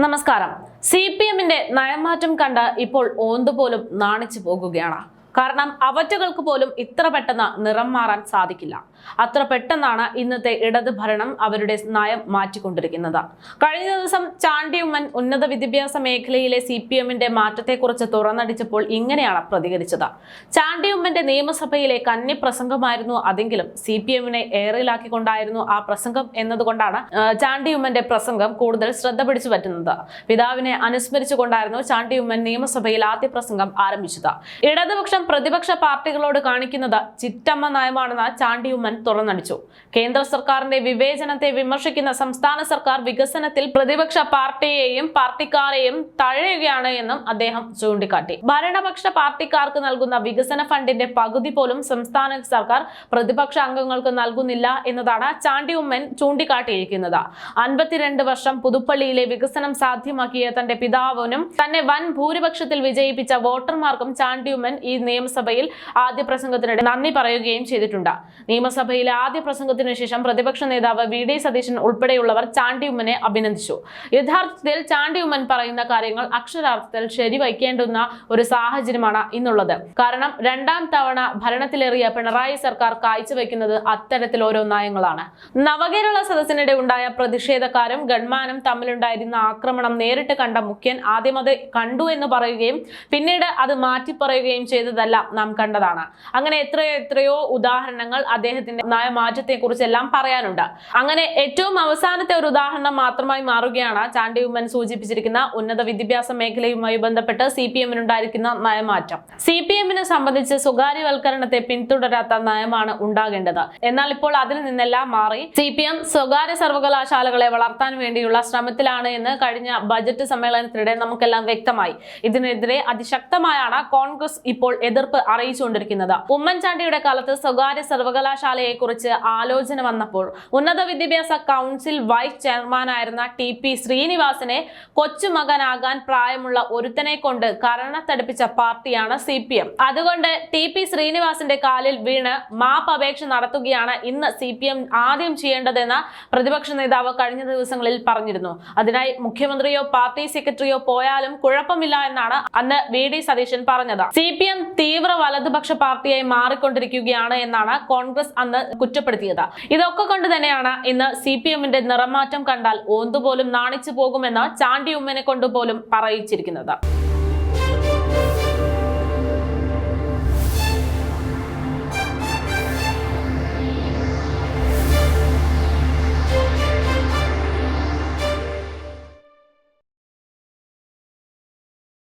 നമസ്കാരം. C P എമ്മിന്റെ നയമാറ്റം കണ്ട് ഇപ്പോൾ ഓന്തുപോലും നാണിച്ചു പോകുകയാണ്. കാരണം അവറ്റകൾക്ക് പോലും ഇത്ര പെട്ടെന്ന് നിറം മാറാൻ സാധിക്കില്ല. അത്ര പെട്ടെന്നാണ് ഇന്നത്തെ ഇടത് ഭരണം അവരുടെ നയം മാറ്റിക്കൊണ്ടിരിക്കുന്നത്. കഴിഞ്ഞ ദിവസം ചാണ്ടിയുമ്മൻ ഉന്നത വിദ്യാഭ്യാസ മേഖലയിലെ സി പി എമ്മിന്റെ മാറ്റത്തെക്കുറിച്ച് തുറന്നടിച്ചപ്പോൾ ഇങ്ങനെയാണ് പ്രതികരിച്ചത്. ചാണ്ടിയുമ്മന്റെ നിയമസഭയിലെ കന്നി പ്രസംഗമായിരുന്നു അതെങ്കിലും സി പി എമ്മിനെ ഏറിലാക്കിക്കൊണ്ടായിരുന്നു ആ പ്രസംഗം എന്നതുകൊണ്ടാണ് ചാണ്ടിയുമ്മന്റെ പ്രസംഗം കൂടുതൽ ശ്രദ്ധ പിടിച്ചു പറ്റുന്നത്. പിതാവിനെ അനുസ്മരിച്ചുകൊണ്ടായിരുന്നു ചാണ്ടിയുമ്മൻ നിയമസഭയിൽ ആദ്യ പ്രസംഗം ആരംഭിച്ചത്. ഇടതുപക്ഷം പ്രതിപക്ഷ പാർട്ടികളോട് കാണിക്കുന്നത് ചിറ്റമ്മ നയമാണെന്ന് ചാണ്ടിയുമ്മൻ തുറന്നടിച്ചു. കേന്ദ്ര സർക്കാരിന്റെ വിവേചനത്തെ വിമർശിക്കുന്ന സംസ്ഥാന സർക്കാർ വികസനത്തിൽ പ്രതിപക്ഷ പാർട്ടിയെയും പാർട്ടിക്കാരെയും തഴയുകയാണ് എന്നും അദ്ദേഹം ചൂണ്ടിക്കാട്ടി. ഭരണപക്ഷ പാർട്ടിക്കാർക്ക് നൽകുന്ന വികസന ഫണ്ടിന്റെ പകുതി പോലും സംസ്ഥാന സർക്കാർ പ്രതിപക്ഷ അംഗങ്ങൾക്ക് നൽകുന്നില്ല എന്നതാണ് ചാണ്ടിയുമ്മൻ ചൂണ്ടിക്കാട്ടിയിരിക്കുന്നത്. അൻപത്തിരണ്ട് വർഷം പുതുപ്പള്ളിയിലെ വികസനം സാധ്യമാക്കിയ തന്റെ പിതാവിനും തന്നെ വൻ ഭൂരിപക്ഷത്തിൽ വിജയിപ്പിച്ച വോട്ടർമാർക്കും ചാണ്ടിയുമ്മൻ ഈ നിയമസഭയിൽ ആദ്യ പ്രസംഗത്തിനിടെ നന്ദി പറയുകയും ചെയ്തിട്ടുണ്ട്. നിയമസഭയിലെ ആദ്യ പ്രസംഗത്തിനു ശേഷം പ്രതിപക്ഷ നേതാവ് വി ഡി സതീശൻ ഉൾപ്പെടെയുള്ളവർ ചാണ്ടിയുമ്മനെ അഭിനന്ദിച്ചു. യഥാർത്ഥത്തിൽ ചാണ്ടിയുമ്മൻ പറയുന്ന കാര്യങ്ങൾ അക്ഷരാർത്ഥത്തിൽ ശരിവയ്ക്കേണ്ടുന്ന ഒരു സാഹചര്യമാണ് ഇന്നുള്ളത്. കാരണം രണ്ടാം തവണ ഭരണത്തിലേറിയ പിണറായി സർക്കാർ കാഴ്ചവെക്കുന്നത് അത്തരത്തിൽ ഓരോ നയങ്ങളാണ്. നവകേരള സദസ്സിനിടെ ഉണ്ടായ പ്രതിഷേധക്കാരും ഗൺമാനും തമ്മിലുണ്ടായിരുന്ന ആക്രമണം നേരിട്ട് കണ്ട മുഖ്യൻ ആദ്യം അത് കണ്ടു എന്ന് പറയുകയും പിന്നീട് അത് മാറ്റി പറയുകയും ചെയ്തതെല്ലാം നാം കണ്ടതാണ്. അങ്ങനെ എത്രയോ എത്രയോ ഉദാഹരണങ്ങൾ അദ്ദേഹത്തിന്റെ നയമാറ്റത്തെ കുറിച്ചെല്ലാം പറയാനുണ്ട്. അങ്ങനെ ഏറ്റവും അവസാനത്തെ ഒരു ഉദാഹരണം മാത്രമായി മാറുകയാണ് ചാണ്ടിയുമ്മൻ സൂചിപ്പിച്ചിരിക്കുന്ന ഉന്നത വിദ്യാഭ്യാസ മേഖലയുമായി ബന്ധപ്പെട്ട് സി പി എമ്മിനുണ്ടായിരിക്കുന്ന നയമാറ്റം. സി പി എമ്മിനെ സംബന്ധിച്ച് സ്വകാര്യവൽക്കരണത്തെ പിന്തുടരാത്ത നയമാണ് ഉണ്ടാകേണ്ടത്. എന്നാൽ ഇപ്പോൾ അതിൽ നിന്നെല്ലാം മാറി സി പി എം സ്വകാര്യ സർവകലാശാലകളെ വളർത്താൻ വേണ്ടിയുള്ള ശ്രമത്തിലാണ് എന്ന് കഴിഞ്ഞ ബജറ്റ് സമ്മേളനത്തിനിടെ നമുക്കെല്ലാം വ്യക്തമായി. ഇതിനെതിരെ അതിശക്തമായാണ് കോൺഗ്രസ് ഇപ്പോൾ എതിർപ്പ് അറിയിച്ചുകൊണ്ടിരിക്കുന്നത്. ഉമ്മൻചാണ്ടിയുടെ കാലത്ത് സ്വകാര്യ സർവകലാശാലയെ കുറിച്ച് ആലോചന വന്നപ്പോൾ ഉന്നത വിദ്യാഭ്യാസ കൗൺസിൽ വൈസ് ചെയർമാനായിരുന്ന ടി പി ശ്രീനിവാസനെ കൊച്ചുമകനാകാൻ പ്രായമുള്ള ഒരുത്തനെ കൊണ്ട് കരണത്തടിപ്പിച്ച പാർട്ടിയാണ് സി പി എം. അതുകൊണ്ട് ടി പി ശ്രീനിവാസിന്റെ കാലിൽ വീണ് മാപ്പ് അപേക്ഷ നടത്തുകയാണ് ഇന്ന് സി പി എം ആദ്യം ചെയ്യേണ്ടതെന്ന് പ്രതിപക്ഷ നേതാവ് കഴിഞ്ഞ ദിവസങ്ങളിൽ പറഞ്ഞിരുന്നു. അതിനായി മുഖ്യമന്ത്രിയോ പാർട്ടി സെക്രട്ടറിയോ പോയാലും കുഴപ്പമില്ല എന്നാണ് അന്ന് വി ഡി സതീശൻ പറഞ്ഞത്. സി പി എം തീവ്ര വലതുപക്ഷ പാർട്ടിയായി മാറിക്കൊണ്ടിരിക്കുകയാണ് എന്നാണ് കോൺഗ്രസ് അന്ന് കുറ്റപ്പെടുത്തിയത്. ഇതൊക്കെ കൊണ്ട് തന്നെയാണ് ഇന്ന് സി പി എമ്മിന്റെ നിറമാറ്റം കണ്ടാൽ ഓന്തുപോലും നാണിച്ചു പോകുമെന്ന് ചാണ്ടി ഉമ്മനെ കൊണ്ടുപോലും പറയിച്ചിരിക്കുന്നത്.